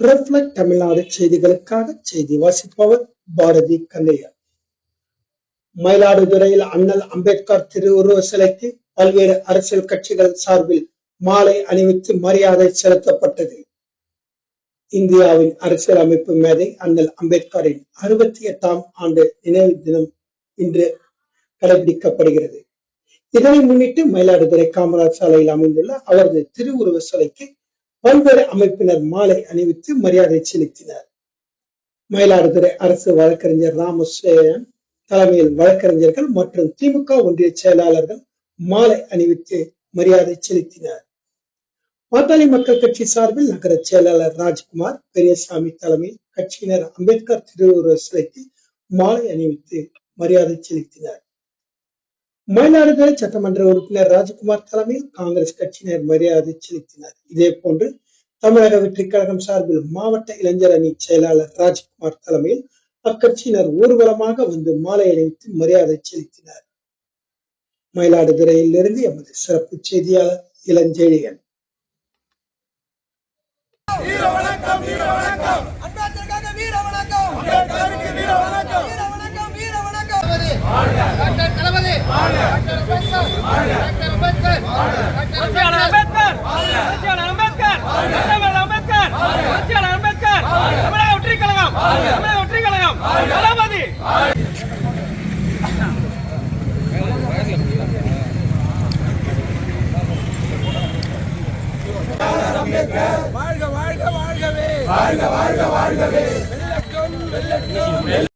Reflect Tamil Nadu செய்திகளுக்காக செய்தி வாசிப்பவர் பாரதி கண்ணையா. மயிலாடுதுறையில் அண்ணல் அம்பேத்கர் திருவுருவ சிலைக்கு பல்வேறு அரசியல் கட்சிகள் சார்பில் மாலை அணிவித்து மரியாதை செலுத்தப்பட்டது. இந்தியாவின் அரசியல் அமைப்பு மேதை அண்ணல் அம்பேத்கரின் அறுபத்தி எட்டாம் ஆண்டு நினைவு தினம் இன்று கடைபிடிக்கப்படுகிறது. இதனை முன்னிட்டு மயிலாடுதுறை காமராஜ் சாலையில் அமைந்துள்ள அவரது திருவுருவ சிலைக்கு பல்வேறு அமைப்பினர் மாலை அணிவித்து மரியாதை செலுத்தினர். மயிலாடுதுறை அரசு வழக்கறிஞர் ராமசேயன் தலைமையில் வழக்கறிஞர்கள் மற்றும் திமுக ஒன்றிய செயலாளர்கள் மாலை அணிவித்து மரியாதை செலுத்தினர். பாட்டாளி மக்கள் கட்சி சார்பில் நகர செயலாளர் ராஜ்குமார் பெரியசாமி தலைமையில் கட்சியினர் அம்பேத்கர் திருவுருவ சிலைக்கு மாலை அணிவித்து மரியாதை செலுத்தினர். மயிலாடுதுறை சட்டமன்ற உறுப்பினர் ராஜ்குமார் தலைமையில் காங்கிரஸ் கட்சியினர் மரியாதை செலுத்தினர். இதே போன்று தமிழக வெற்றிக் கழகம் சார்பில் மாவட்ட இளைஞர் அணி செயலாளர் ராஜ்குமார் தலைமையில் அக்கட்சியினர் ஊர்வலமாக வந்து மாலை அணிவித்து மரியாதை செலுத்தினர். மயிலாடுதுறையில் இருந்து எமது சிறப்பு செய்தியாளர் இளஞ்செழியன். அம்பேத்கர்! புரட்சியாளர் அம்பேத்கர்! அம்பேத்கர்! புரட்சியாளர் அம்பேத்கர்! தமிழக வெற்றி கழகம்! தமிழக வெற்றி கழகம்! தளபதி! வாழ்க வாழ்க வாழ்கவே! வாழ்க வாழ்க வாழ்கவே! வெல்லட்டும் வெல்லட்டும்